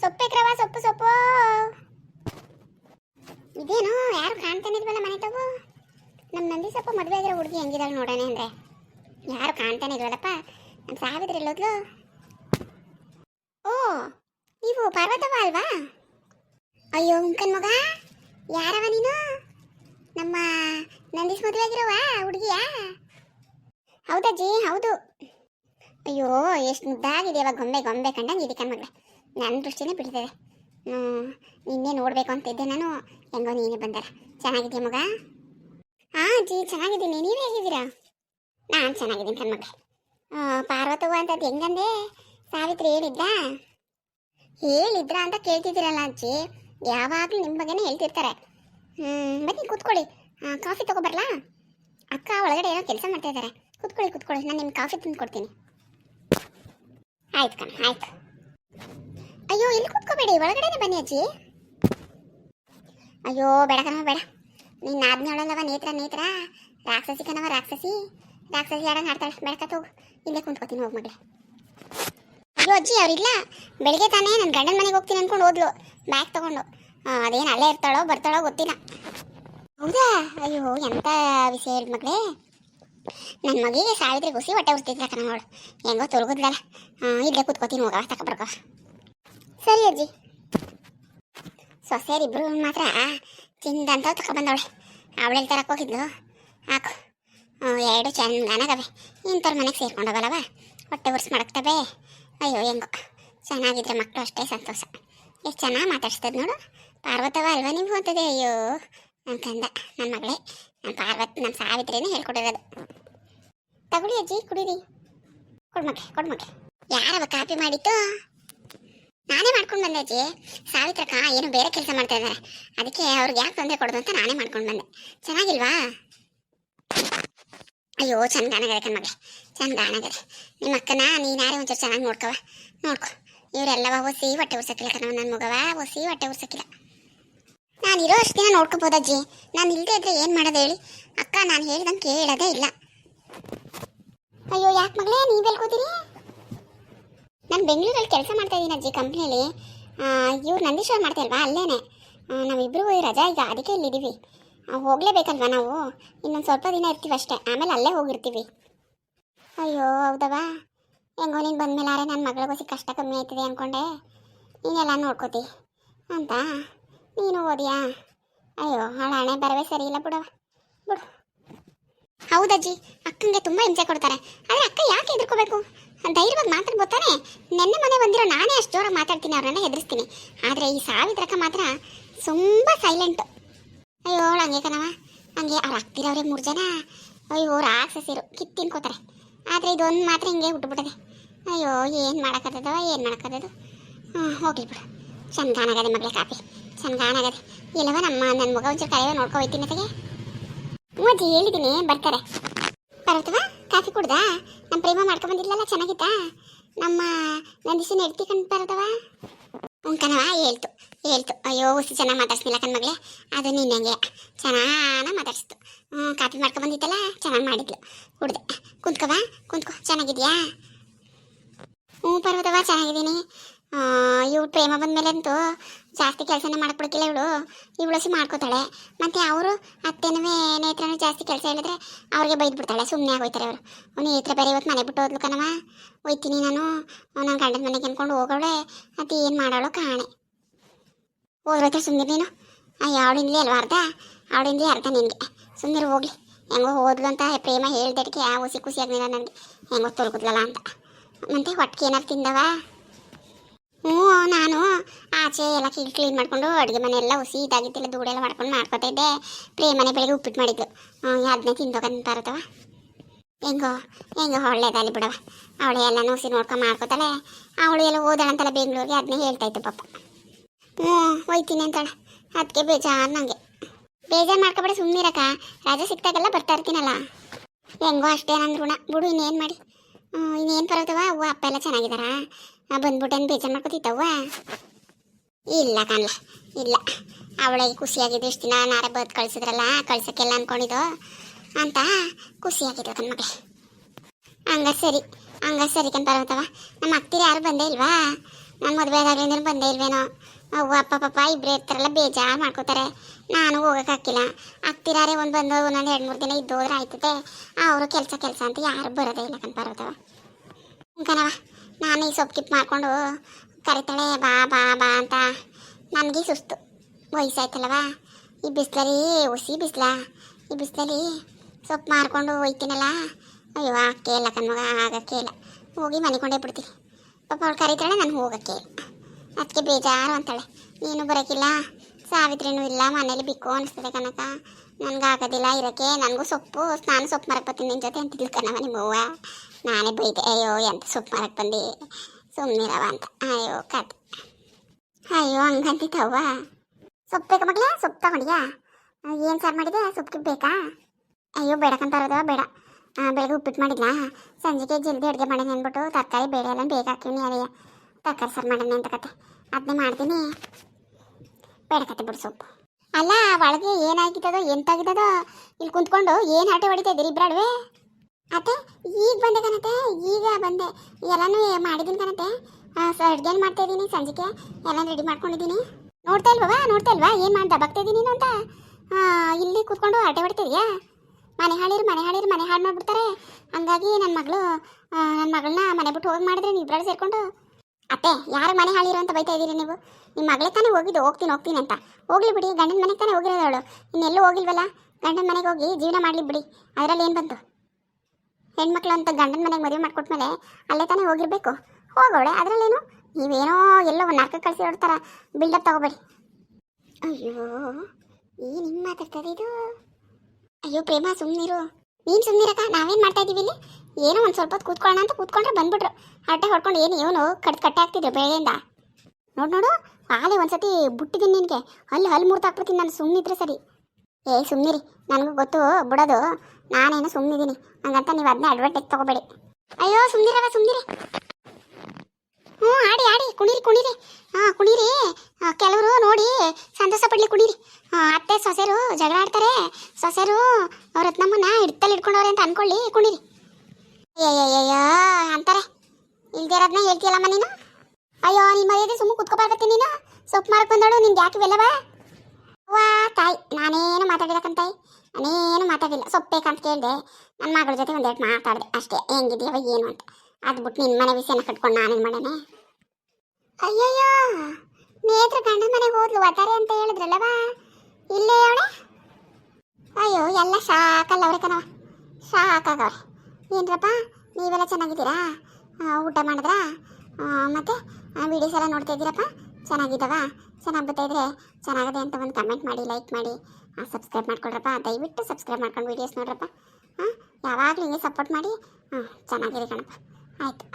ಸೊಪ್ಪು ಎಕ್ರವ ಸೊಪ್ಪು ಸೊಪ್ಪು. ಇದೇನು ಯಾರು ಕಾಣ್ತಾನೆ ಇದ್ವಲ್ಲ ಮನೆ ತಗೋ ನಮ್ಮ ನಂದಿ ಸೊಪ್ಪು ಮದುವೆ ಆಗಿರೋ ಹುಡುಗಿ ಹೆಂಗಿದಾಳೆ ನೋಡೋಣ ಅಂದ್ರೆ. ಯಾರು ಕಾಣ್ತಾನೆ ಇಲ್ವಲ್ಲಪ್ಪ ನಮ್ಮ ಸಾವಿತ್ರಿ ಇಲ್ಲೋದ್ಲು ಓ ನೀವು ಪಾರ್ವತವ ಅಲ್ವಾ? ಅಯ್ಯೋ, ಉಂಕನ್ ಮಗ. ಯಾರವ ನೀನು? ನಮ್ಮ ನಂದೀಶ್ ಮದುವೆ ಆಗಿರೋವ ಹುಡುಗಿಯಾ? ಹೌದಜ್ಜಿ, ಹೌದು. ಅಯ್ಯೋ, ಎಷ್ಟು ಮುದ್ದಾಗಿದೆಯವ ಗೊಂಬೆ ಗೊಂಬೆ ಕಂಡಂಗೆ ಇದಕ್ಕೆ ಕಣ್ಮಗ್ಳೆ ನನ್ನ ದೃಷ್ಟಿನೇ ಬಿಡ್ತದೆ. ನಿನ್ನೆ ನೋಡಬೇಕು ಅಂತಿದ್ದೆ ನಾನು. ಹೆಂಗೋ ನೀನೇ ಬಂದಾರ. ಚೆನ್ನಾಗಿದೆಯಾ ಮಗ? ಹಾಂ ಅಜ್ಜಿ, ಚೆನ್ನಾಗಿದ್ದೀನಿ. ನೀವು ಹೇಗಿದ್ದೀರಾ? ನಾನು ಚೆನ್ನಾಗಿದ್ದೀನಿ ಕಣ್ಮಗ್ಳೆ ಪಾರ್ವತವ್ವ ಅಂತದ್ದು ಹೆಂಗಂದೆ? ಸಾವಿತ್ರಿ ಹೇಳಿದ್ದ? ಹೇಳಿದ್ರ ಅಂತ ಕೇಳ್ತಿದ್ದೀರಲ್ಲ ಅಜ್ಜಿ. ಯಾವಾಗಲೂ ನಿಮ್ಮ ಬಗ್ಗೆನೇ ಹೇಳ್ತಿರ್ತಾರೆ. ಹ್ಞೂ ಬನ್ನಿ, ಕೂತ್ಕೊಳ್ಳಿ. ಕಾಫಿ ತಗೊಬರ್ಲಾ? ಅಕ್ಕ ಒಳಗಡೆ ಏನೋ ಕೆಲಸ ಮಾಡ್ತಾ ಇದ್ದಾರೆ ಕೂತ್ಕೊಳ್ಳಿ ಕೂತ್ಕೊಳ್ಳಿ. ನಾನು ನಿಮ್ಗೆ ಕಾಫಿ ತಂದು ಕೊಡ್ತೀನಿ ಆಯ್ತು ಕಣ, ಆಯ್ತು. ಅಯ್ಯೋ ಇಲ್ಲಿ ಕೂತ್ಕೋಬೇಡಿ? ಒಳಗಡೆನೆ ಬನ್ನಿ ಅಜ್ಜಿ. ಅಯ್ಯೋ, ಬೇಡ ಕಣವ ಬೇಡ. ನೀನು ನಾದ್ನೇಳಲ್ಲವ ನೇತ್ರ ನೇತ್ರ. ರಾಕ್ಷಸಿ ಕಣವ ರಾಕ್ಷಸಿ. ರಾಕ್ಷಸಿ ಆಡಂಗೆ ಆಡ್ತಾಳೆ. ಬೆಳಕತ್ ಹೋಗು ಇಲ್ಲೇ ಕುಂತ್ಕೋತೀನಿ, ಹೋಗಿ ಮಗಳೇ. ಅಯ್ಯೋ, ಅಜ್ಜಿ ಅವ್ರಿಲ್ಲ ಬೆಳಿಗ್ಗೆ ತಾನೇ ನನ್ನ ಗಂಡನ ಮನೆಗೆ ಹೋಗ್ತೀನಿ ಅನ್ಕೊಂಡು ಹೋದ್ಲು. ಬ್ಯಾಗ್ ತಗೊಂಡು. ಅದೇನು ಅಲ್ಲೇ ಇರ್ತಾಳೋ, ಬರ್ತಾಳೋ ಗೊತ್ತಿಲ್ಲ. ಹೌದಾ? ಅಯ್ಯೋ, ಎಂತ ವಿಷಯ ಹೇಳಿ ಮಗಳೇ. ನನ್ನ ಮಗಿಗೆ ಸಾವಿತ್ರಿ ಗುಸಿ ಹೊಟ್ಟೆ ಉರ್ತಿದ್ರ ಕಣ ನೋಡು ಹೆಂಗೋ ತೊಲಗುದ್ಲಲ್ಲ ಇಲ್ಲೇ ಕೂತ್ಕೋತೀನಿ, ಹೋಗವ ತಗೊಬರ್ಕವ ಸರಿ ಅಜ್ಜಿ. ಸೊಸೆಯರಿಬ್ರು ಮಾತ್ರ ತಿಂದಂತ ತಗೊಬಂದವಳೆ ಅವಳೆಲ್ಲಿ ತರಕ್ಕೆ ಹೋಗಿದ್ಲು. ಹಾಕು. ಎರಡು ಚೆನ್ನಾಗವೆ ಇಂಥವ್ರ ಮನೆಗೆ ಸೇರ್ಕೊಂಡೋಗಲ್ಲವ ಹೊಟ್ಟೆ ಉರ್ಸ್ ಮಾಡಕ್ತವೆ ಅಯ್ಯೋ, ಹೆಂಗೋ. ಚೆನ್ನಾಗಿದ್ರೆ ಮಕ್ಕಳು ಅಷ್ಟೇ ಸಂತೋಷ. ಎಷ್ಟು ಚೆನ್ನಾಗಿ ಮಾತಾಡ್ಸ್ತದ ನೋಡು. ಪಾರ್ವತವ ಅಲ್ವಾ ನೀವು ಅಂತದೆ ಅಯ್ಯೋ ನನ್ನ ಕಂದ ನನ್ನ ಮಗಳೇ. ನನ್ನ ಪಾರ್ವತ್ ನನ್ನ ಸಾವಿತ್ರಿನೇ ಹೇಳ್ಕೊಡಿರೋದು ತಗೊಳ್ಳಿ ಅಜ್ಜಿ, ಕುಡೀರಿ. ಕೊಡ್ಮಕ್ಕೆ ಕೊಡ್ಮಕ್ಕೆ ಯಾರವ ಕಾಪಿ ಮಾಡಿತ್ತು ನಾನೇ ಮಾಡ್ಕೊಂಡು ಬಂದೆ ಅಜ್ಜಿ. ಸಾವಿತ್ರಕ್ಕ ಏನು ಬೇರೆ ಕೆಲಸ ಮಾಡ್ತಾ ಇದ್ದಾರೆ ಅದಕ್ಕೆ ಅವ್ರಿಗೆ ಯಾಕೆ ತೊಂದರೆ ಕೊಡೋದು ಅಂತ ನಾನೇ ಮಾಡ್ಕೊಂಡು ಬಂದೆ. ಚೆನ್ನಾಗಿಲ್ವಾ? ಅಯ್ಯೋ ಚಂದಾನಾಗದೆ ಚಂದ ಚಂದಾನಾಗದೆ ನಿಮ್ಮ ಅಕ್ಕನ ನೀನಾರೇ ಒಂಚೂರು ಚೆನ್ನಾಗಿ ನೋಡ್ಕವ ನೋಡ್ಕೊ. ಇವರೆಲ್ಲವ ಒಸಿ ಹೊಟ್ಟೆ ಉರ್ಸಕ್ಕಿಲ್ಲ ಕಣ ನನ್ನ ಮಗವ. ಒಸಿ ಹೊಟ್ಟೆ ಉರ್ಸಕ್ಕಿಲ್ಲ. ನಾನು ಇರೋ ಅಷ್ಟು ದಿನ ನೋಡ್ಕೋಬೋದಜ್ಜಿ ನಾನು ಇಲ್ಲದೆ ಇದ್ರೆ ಏನು ಮಾಡೋದು ಹೇಳಿ. ಅಕ್ಕ ನಾನು ಹೇಳ್ದಂಗೆ ಕೇಳೋದೇ ಇಲ್ಲ. ಅಯ್ಯೋ, ಯಾಕೆ ಮಗಳೇ? ನೀವೆಲ್ಲಿ ಕೂತೀರಿ ನಾನು ಬೆಂಗಳೂರಲ್ಲಿ ಕೆಲಸ ಮಾಡ್ತಾ ಇದ್ದೀನಿ ಅಜ್ಜಿ ಕಂಪ್ನಿಯಲ್ಲಿ ಇವ್ರು ನಂದೀಶ್ವರ್ ಮಾಡ್ತಾ ಇಲ್ವಾ? ಅಲ್ಲೇನೆ. ನಾವಿಬ್ಬರು ರಜಾ ಈಗ ಅದಕ್ಕೆ ಇಲ್ಲಿದ್ದೀವಿ. ಹೋಗಲೇಬೇಕಲ್ವಾ ನಾವು? ಇನ್ನೊಂದು ಸ್ವಲ್ಪ ದಿನ ಇರ್ತೀವಿ ಅಷ್ಟೇ. ಆಮೇಲೆ ಅಲ್ಲೇ ಹೋಗಿರ್ತೀವಿ. ಅಯ್ಯೋ, ಹೌದವಾ? ಹೆಂಗೋ ನೀನು ಬಂದ್ಮೇಲಾರೆ ನನ್ನ ಮಗಳಿಗೋಸಿ ಕಷ್ಟ ಕಮ್ಮಿ ಆಯ್ತದೆ ಅಂದ್ಕೊಂಡೆ ನೀನೆಲ್ಲ ನೋಡ್ಕೋತಿ. ಅಂತ. ನೀನು ಓದಿಯಾ? ಅಯ್ಯೋ, ಅವಳ ಹಣೆ ಬರವೇ ಸರಿ ಇಲ್ಲ ಬಿಡು. ಹೌದಜ್ಜಿ ಅಕ್ಕಂಗೆ ತುಂಬ ಹಿಂಸೆ ಕೊಡ್ತಾರೆ. ಆದರೆ ಅಕ್ಕ ಯಾಕೆ ಹೆದರ್ಕೋಬೇಕು? ಧೈರ್ಯವಾಗಿ ಮಾತಾಡ್ಬೋದು ತಾನೆ? ನೆನ್ನೆ ಮನೆ ಬಂದಿರೋ ನಾನೇ ಅಷ್ಟು ಜೋರಾಗಿ ಮಾತಾಡ್ತೀನಿ ಅವ್ರನ್ನ ಹೆದರ್ಸ್ತೀನಿ. ಆದರೆ ಈ ಸಾವಿತ್ರಕ್ಕ ಮಾತ್ರ ತುಂಬ ಸೈಲೆಂಟ್ ಅಯ್ಯೋ, ಹಂಗೆ ಕಣವ ಹಂಗೆ ಅವ್ರು ಆಗ್ತಿರೋರೆ ಮೂರು ಜನ. ಅಯ್ಯೋ, ರಾಕ್ಷಸಿರು. ಕಿತ್ತು ತಿನ್ಕೋತಾರೆ. ಆದರೆ ಇದೊಂದು ಮಾತ್ರ ಹಿಂಗೆ ಹುಟ್ಟುಬಿಟ್ಟದೆ ಅಯ್ಯೋ, ಏನು ಮಾಡೋಕ್ಕದವ ಏನು ಮಾಡೋಕ್ಕದದು ಹ್ಞೂ ಹೋಗ್ಲಿ ಬಿಡು. ಚಂದಾನಾಗದೆ ಮಗಳೇ ಕಾಪಿ. ಚಂದಾನಾಗದೆ ಇಲ್ಲವ ನಮ್ಮ ನನ್ನ ಮಗ ಒಂಚೂರು ಕರೆಯೋ ನೋಡ್ಕೊ ಹೋಯ್ತೀನಿ ಹ್ಞೂ ಅಜ್ಜಿ ಹೇಳಿದ್ದೀನಿ ಬರ್ತಾರೆ. ಬರುತ್ತವ ಕಾಫಿ ಕುಡ್ದಾ? ನಮ್ಮ ಪ್ರೇಮ ಮಾಡ್ಕೊಂಬಂದಿಲ್ಲಲ್ಲ ಚೆನ್ನಾಗಿತ್ತಾ? ನಮ್ಮ ನಂದಿಸಿನ ಹೆಡ್ತಿ ಕಂಡು ಹ್ಞೂ ಉಂಕನವ ಹೇಳ್ತು ಹೇಳ್ತು. ಅಯ್ಯೋ ಉಸಿ ಚೆನ್ನಾಗಿ ಮಾತಾಡ್ಸ್ನಿಲ್ಲ ಕಣ್ಮಗಳೇ ಅದು ನಿನ್ನಂಗೆ ಚೆನ್ನಾಗಿ ಮಾತಾಡ್ಸ್ತು. ಹ್ಞೂ ಕಾಫಿ ಮಾಡ್ಕೊಂಬಂದಿತ್ತಲ್ಲ ಚೆನ್ನಾಗಿ ಮಾಡಿದ್ಲು. ಕುಡ್ದೆ. ಕುಂತ್ಕೋವಾ ಕುಂತ್ಕೋ, ಚೆನ್ನಾಗಿದ್ಯಾ? ಹ್ಞೂ ಪರ್ವತವ ಚೆನ್ನಾಗಿದ್ದೀನಿ. ಇವಳು ಪ್ರೇಮ ಬಂದಮೇಲಂತೂ ಜಾಸ್ತಿ ಕೆಲಸನೇ ಮಾಡ್ಕೊಡಕ್ಕಿಲ್ಲ ಇವಳು. ಇವಳಸಿ ಮಾಡ್ಕೋತಾಳೆ. ಮತ್ತು ಅವರು ಅತ್ತೆನವೇ ನೇತ್ರನೂ ಜಾಸ್ತಿ ಕೆಲಸ ಹೇಳಿದ್ರೆ ಅವ್ರಿಗೆ ಬೈದು ಬಿಡ್ತಾಳೆ. ಸುಮ್ಮನೆ ಆಗೋಯ್ತಾರೆ ಅವರು. ನೇತ್ರ ಬೇರೆ ಇವತ್ತು ಮನೆ ಬಿಟ್ಟು ಹೋದ್ಲು ಕಣವ ಹೋಯ್ತೀನಿ ನಾನು. ನನ್ನ ಗಂಡನ ಮನೆಗೆ ಅಂದ್ಕೊಂಡು ಹೋಗೋಳೆ ಅದು ಏನು ಮಾಡೋಳು ಕಾಣೆ. ಹೋದ್ರೆ ಸುಮ್ಮನೆ ನೀನು. ಅವಳಿಂದಲೇ ಅಲ್ವಾ ಅರ್ಧ? ಅವಳಿಂದಲೇ ಅರ್ಧ ನಿನಗೆ ಸುಮ್ಮನೆ ಹೋಗ್ಲಿ. ಹೆಂಗೋ ಹೋದ್ಲು ಅಂತ ಪ್ರೇಮ ಹೇಳ್ದಕ್ಕೆ ಆ ಹುಸಿ ಖುಷಿ ನಿಲ್ಲ ನನಗೆ ಹೆಂಗೋ ತೊಳ್ಗುದ್ಲಲ್ಲ ಅಂತ. ಮತ್ತೆ ಹೊಟ್ಟೆ ಏನಾರು ತಿಂದವ? ಹ್ಞೂ, ನಾನು ಆಚೆ ಎಲ್ಲ ಕ್ಲೀನ್ ಕ್ಲೀನ್ ಮಾಡ್ಕೊಂಡು ಅಡುಗೆ ಮನೆ ಎಲ್ಲ ಹುಸಿ ಇದಾಗಿದ್ದೆಲ್ಲ ಧೂಳೆಲ್ಲ ಮಾಡ್ಕೊಂಡು ಮಾಡ್ಕೊತಾ ಇದ್ದೆ. ಪ್ರೇಮನೆ ಬೆಳಗ್ಗೆ ಉಪ್ಪಿಟ್ಟು ಮಾಡಿದ್ಲು ಅದನ್ನೇ ತಿಂದೋಗಂತ ಬರುತ್ತವ ಹೆಂಗೋ ಹೆಂಗೋ ಒಳ್ಳೇದಾಗಲಿ ಬಿಡವ ಅವಳು ಎಲ್ಲ ನೋಸಿ ನೋಡ್ಕೊಂಡು ಮಾಡ್ಕೋತಾಳೆ. ಅವಳು ಎಲ್ಲ ಓದಾಳಂತಲ್ಲ ಬೆಂಗಳೂರಿಗೆ ಅದನ್ನೇ ಹೇಳ್ತಾ ಇತ್ತು ಪಾಪ. ಹ್ಞೂ, ಹೋಯ್ತೀನಿ ಅಂತಾಳೆ. ಅದಕ್ಕೆ ಬೇಜಾರು ನನಗೆ ಬೇಜಾರು ಮಾಡ್ಕೊಬೇಡ ಸುಮ್ಮನಿರಕ್ಕ ರಜೆ ಸಿಕ್ತಾಗೆಲ್ಲ ಬರ್ತಾ ಇರ್ತೀನಲ್ಲ. ಹೆಂಗೋ ಅಷ್ಟೇ ನನ್ನ ಋಣ. ಬಿಡು, ಇನ್ನೇನು ಮಾಡಿ. ಇನ್ನೇನು ಬರೋದವ ಅವ್ವ, ಅಪ್ಪ ಎಲ್ಲ ಚೆನ್ನಾಗಿದ್ದಾರಾ? ಬಂದ್ಬಿಟ್ಟೇನು ಬೇಜಾರು ಮಾಡ್ಕೊತಿತ್ತವ್ವ ಇಲ್ಲ ಕಾಣಲ ಇಲ್ಲ. ಅವಳಿಗೆ ಖುಷಿಯಾಗಿದ್ದು ಇಷ್ಟು ದಿನ ನಾಳೆ ಬದ್ ಕಳ್ಸಿದ್ರಲ್ಲ, ಕಳ್ಸೋಕ್ಕೆಲ್ಲ ಅನ್ಕೊಂಡಿದ್ದು? ಅಂತ ಖುಷಿಯಾಗಿದ್ದು ಕಣ್ಮಕ್ಳೆ ಹಂಗ ಸರಿ ಹಂಗ ಸರಿ ಕಣ್ ಬರ್ತವ ನಮ್ಮ ಅತ್ತಿರ ಯಾರು ಬಂದೇ ಇಲ್ವಾ? ನಮ್ಮ ಮದುವೆ ಆದಾಗ್ಲಿಂದ ಬಂದೇ ಇಲ್ವೇನೋ? ಅವ್ವ, ಅಪ್ಪ, ಪಾಪ ಇಬ್ಬರೇ ಇರ್ತಾರಲ್ಲ, ಬೇಜಾರು ಮಾಡ್ಕೋತಾರೆ. ನಾನು ಹೋಗೋಕ್ಕಾಗಿಲ್ಲ ಅಕ್ತಿರಾರೆ ಒಂದು ಬಂದು ಒಂದೊಂದು ಎರಡು ಮೂರು ದಿನ ಇದ್ದೋದ್ರೆ ಆಯ್ತದೆ. ಅವರು ಕೆಲಸ ಕೆಲಸ ಅಂತ ಯಾರು ಬರೋದೇ ಇಲ್ಲ ಕಣ್ ಬರೋದವ ಕಣವ ನಾನು ಈ ಸೊಪ್ಪು ಕಿಪ್ ಮಾಡಿಕೊಂಡು ಕರಿತಾಳೆ, ಬಾ ಬಾ ಬಾ ಅಂತ. ನನಗೆ ಸುಸ್ತು. ವಯಸ್ಸಾಯ್ತಲ್ಲವ? ಈ ಬಿಸಿಲಲ್ಲಿ ಹುಸಿ ಬಿಸಿಲ? ಈ ಬಿಸಿಲಲ್ಲಿ ಸೊಪ್ಪು ಮಾರ್ಕೊಂಡು ಹೋಯ್ತೀನಲ್ಲ? ಅಯ್ಯೋ ಅಕ್ಕೆ ಇಲ್ಲ ಕಣ್ಮಗ ಆಗಕ್ಕೆ ಇಲ್ಲ ಹೋಗಿ ಮನೆಕೊಂಡೇ ಬಿಡ್ತೀನಿ. ಪಾಪ ಅವಳು ಕರೀತಾಳೆ, ನಾನು ಹೋಗಕ್ಕೆ. ಅದಕ್ಕೆ ಬೇಜಾರು ಅಂತಾಳೆ. ನೀನು ಬರೋಕ್ಕಿಲ್ಲ ಸಾವಿತ್ರಿನೂ ಇಲ್ಲ, ಮನೇಲಿ ಬಿಕ್ಕು ಅನಿಸ್ತದೆ ಕನಕ ನನಗೆ ಆಗೋದಿಲ್ಲ ಇರೋಕ್ಕೆ ನನಗೂ ಸೊಪ್ಪು, ನಾನು ಸೊಪ್ಪು ಮರಕ್ಕೆ ಬರ್ತೀನಿ ನಿನ್ನ ಜೊತೆ ಅಂತಿದ್ಲು ಕಣವ ನಿಮ್ಮವ್ವ ನಾನೇ ಬೈದೆ, ಅಯ್ಯೋ, ಎಂತ ಸೊಪ್ಪು ಮರಕ್ಕೆ ಬಂದು. ಸುಮ್ಮನಿರವ ಅಂತ. ಅಯ್ಯೋ ಕತೆ ಅಯ್ಯೋ ಹಂಗಂತಿತ್ತವ್ವ ಸೊಪ್ಪು ಬೇಕಾ ಮಗ್ಲ? ಸೊಪ್ಪು ತಗೊಂಡಿಯಾ? ಏನು ಸಾರು ಮಾಡಿದೆ? ಸೊಪ್ಪು ಬೇಕಾ? ಅಯ್ಯೋ ಬೇಡಕ್ಕಂತ ಇರೋದು ಬೇಡ. ಬೆಳಗ್ಗೆ ಉಪ್ಪಿಟ್ಟು ಮಾಡಿಲ್ಲ ಸಂಜೆಗೆ ಜಲ್ದಿ ಅಡುಗೆ ಮಾಡೋಣ ಅಂದ್ಬಿಟ್ಟು ತರಕಾರಿ, ಬೇಳೆ ಎಲ್ಲ ಬೇಗ ಹಾಕಿವ್ನಿ ಅದೇ ತರಕಾರಿ ಸಾರು ಮಾಡೋಣ ಅಂತ ಕತೆ. ಅದನ್ನೇ ಮಾಡ್ತೀನಿ. ಬೇಡ ಕತೆ ಬಿಡು ಸೊಪ್ಪು. ಅಲ್ಲ, ಒಳಗೆ ಏನಾಗಿದ್ದದೋ ಎಂತಾಗಿದ್ದದೋ ಇಲ್ಲಿ ಕುಂತ್ಕೊಂಡು ಏನು ಹಾಟೆ ಹೊಡಿತಾ ಇದ್ದೀರಿ ಇಬ್ಬರಡುವೆ ಅತ್ತೆ, ಈಗ ಬಂದೆ ಕಣತೆ ಈಗ ಬಂದೆ. ಎಲ್ಲನೂ ಮಾಡಿದ್ದೀನಿ ಕಣತೆ ಅಡುಗೆ ಮಾಡ್ತಾ ಇದ್ದೀನಿ ಸಂಜೆಗೆ? ಎಲ್ಲ ರೆಡಿ ಮಾಡ್ಕೊಂಡಿದ್ದೀನಿ. ನೋಡ್ತಾ ಇಲ್ವಾ ನೋಡ್ತಾ ಇಲ್ವಾ? ಏನು ಮಾಡ್ದೆ ಬಗ್ತಾ ಇದ್ದೀನಿ ಅಂತ? ಇಲ್ಲಿ ಕೂತ್ಕೊಂಡು ಆಟೆ ಹೊಡಿತಿದ್ಯಾ ಮನೆ ಹಾಳಿರು ಮನೆ ಹಾಳಿರು, ಮನೆ ಹಾಳು ಮಾಡ್ಬಿಡ್ತಾರೆ ಹಂಗಾಗಿ ನನ್ನ ಮಗಳು ನನ್ನ ಮಗಳನ್ನ ಮನೆ ಬಿಟ್ಟು ಹೋಗಿ ಮಾಡಿದ್ರೆ ನೀವು ಇಬ್ಬರು ಸೇರ್ಕೊಂಡು ಅತ್ತೆ, ಯಾರು ಮನೆ ಹಾಳಿರು ಅಂತ ಬೈತಾ ಇದ್ದೀರಿ ನೀವು? ನಿಮ್ಮ ಮಗಳೇ ತಾನೇ ಹೋಗಿದ್ದು, ಹೋಗ್ತೀನಿ ಹೋಗ್ತೀನಿ ಅಂತ. ಹೋಗ್ಲಿ ಬಿಡಿ, ಗಂಡನ ಮನೆಗೆ ತಾನೇ ಹೋಗಿರೋದವಳು ಇನ್ನೆಲ್ಲೂ ಹೋಗಿಲ್ವಲ್ಲ? ಗಂಡನ ಮನೆಗೆ ಹೋಗಿ ಜೀವನ ಮಾಡಲಿ ಬಿಡಿ. ಅದರಲ್ಲಿ ಏನು ಬಂತು? ಹೆಣ್ಮಕ್ಳು ಅಂತ ಗಂಡನ ಮನೆಗೆ ಮದುವೆ ಮಾಡ್ಕೊಟ್ಮೇಲೆ ಅಲ್ಲೇ ತಾನೇ ಹೋಗಿರಬೇಕು. ಹೋಗೋಳೆ ಅದರಲ್ಲೇನು? ನೀವೇನೋ ಎಲ್ಲೋ ಒಂದು ನರ್ಕ ಕಳಿಸಿ ಹೊಡ್ತಾರ ಬಿಲ್ಡಪ್ ತಗೋಬೇಡಿ. ಅಯ್ಯೋ, ಈ ನಿಮ್ಮ ಮಾತಾಡ್ತದೆ ಇದು? ಅಯ್ಯೋ, ಪ್ರೇಮ ಸುಮ್ಮನಿರು ನೀನು ಸುಮ್ಮನಿರಕ್ಕ ನಾವೇನು ಮಾಡ್ತಾ ಇದ್ದೀವಿ ಇಲ್ಲಿ? ಏನೋ ಒಂದು ಸ್ವಲ್ಪ ಹೊತ್ತು ಕೂತ್ಕೊಳ್ಳೋಣ ಅಂತ ಕೂತ್ಕೊಂಡ್ರೆ ಬಂದ್ಬಿಟ್ರು. ಹರಟೆ ಹೊಡ್ಕೊಂಡು ಏನು ಇವನು ಕಟ್ ಕಟ್ಟೆ ಆಗ್ತಿದ್ರು ಬೆಳೆಯಿಂದ? ನೋಡು ನೋಡು, ಆಗಲೇ ಒಂದ್ಸತಿ ಬುಟ್ಟಿದ್ದೀನಿ ನಿನಗೆ. ಅಲ್ಲಿ ಹಲ್ಲು ಮುರ್ದು ಹಾಕ್ಬಿಡ್ತೀನಿ ನಾನು ಸುಮ್ಮನಿದ್ರೆ ಸರಿ. ಏ ಸುಮ್ಮನಿರಿ ನನಗೂ ಗೊತ್ತು, ಬಿಡೋದು. ನಾನೇನು ಸುಮ್ಮನಿದ್ದೀನಿ ಹಂಗಂತ ನೀವು ಅದನ್ನ ಅಡ್ವಾಂಟೇಜ್ ತಗೋಬೇಡಿ. ಅಯ್ಯೋ ಸುಮ್ಮನಿರವ ಸುಮ್ಮನಿರಿ ಹ್ಞೂ, ಆಡಿ ಆಡಿ, ಕುಣೀರಿ ಕುಣೀರಿ. ಹಾಂ, ಕುಣೀರಿ. ಕೆಲವರು ನೋಡಿ ಸಂತೋಷ ಪಡ್ಲಿ, ಕುಣೀರಿ. ಅತ್ತೆ, ಸೊಸೆರು ಜಗಳ ಆಡ್ತಾರೆ. ಸೊಸೆರು ಅವ್ರ ನಮ್ಮನ್ನ ಹಿಡ್ತಲ್ಲಿ ಹಿಡ್ಕೊಂಡವ್ರೆ ಅಂತ ಅನ್ಕೊಳ್ಳಿ, ಕುಣೀರಿ. ಅಯ್ಯ ಅಂತಾರೆ. ಇಲ್ದೇ ಇರೋದನ್ನ ಹೇಳ್ತೀಯಲ್ಲಮ್ಮ ನೀನು? ಅಯ್ಯೋ ನಿಮ್ಮ ಮರ್ಯಾದೆ ಸುಮ್ಮನೆ ಕುತ್ಕೋಬಾರ್ದತ್ತಿ ನೀನು? ಸೊಪ್ಪು ಮಾರಕ್ಕೆ ಬಂದಾಳು ನಿನ್ಗೆ ಯಾಕೆ ಇವೆಲ್ಲವ? ವಾ ತಾಯಿ, ನಾನೇನು ಮಾತಾಡಿಲ್ಲ ಕಂತಾಯಿ ನಾನೇನು ಮಾತಾಡಿಲ್ಲ ಸೊಪ್ಪು ಬೇಕಂತ ಕೇಳಿದೆ. ನನ್ನ ಮಗಳ ಜೊತೆ ಒಂದೆರಡು ಮಾತಾಡಿದೆ. ಅಷ್ಟೇ, ಹೆಂಗಿದೆಯವ, ಏನು ಅಂತ. ಅದು ಬಿಟ್ಟು ನಿನ್ನ ಮನೆ ವಿಷಯನ ಕಟ್ಕೊಂಡು ನಾನೇನು ಮಾಡೇನೆ? ಅಯ್ಯಯ್ಯೋ, ನೇತ್ರ ಗಂಡನ ಮನೆಗೆ ಹೋದ್ಲು ಒತ್ತಾರೆ ಅಂತ ಹೇಳಿದ್ರಲ್ಲವ? ಇಲ್ಲೇ ಅವಳೆ? ಅಯ್ಯೋ, ಎಲ್ಲ ಸಾಕಲ್ಲ ಕಣವ ಸಾಕಾಗವ್ರೆ ಏನ್ರಪ್ಪ, ನೀವೆಲ್ಲ ಚೆನ್ನಾಗಿದ್ದೀರಾ? ಊಟ ಮಾಡಿದ್ರಾ? ಮತ್ತು ವಿಡಿಯೋಸ್ ಎಲ್ಲ ನೋಡ್ತಾ ಇದ್ದೀರಪ್ಪ? ಚೆನ್ನಾಗಿದ್ದಾವ ಚೆನ್ನಾಗಿ ಬರ್ತಾಯಿದ್ರೆ ಚೆನ್ನಾಗಿದೆ ಅಂತ ಒಂದು ಕಮೆಂಟ್ ಮಾಡಿ ಲೈಕ್ ಮಾಡಿ ಸಬ್ಸ್ಕ್ರೈಬ್ ಮಾಡ್ಕೊಳ್ರಪ್ಪ. ದಯವಿಟ್ಟು ಸಬ್ಸ್ಕ್ರೈಬ್ ಮಾಡ್ಕೊಂಡು ವೀಡಿಯೋಸ್ ನೋಡ್ರಪ್ಪ. ಹಾಂ ಯಾವಾಗಲೂ ಹಿಂಗೆ ಸಪೋರ್ಟ್ ಮಾಡಿ ಹಾಂ ಚೆನ್ನಾಗಿದೆ ಕಣಪ್ಪ. ಆಯಿತು.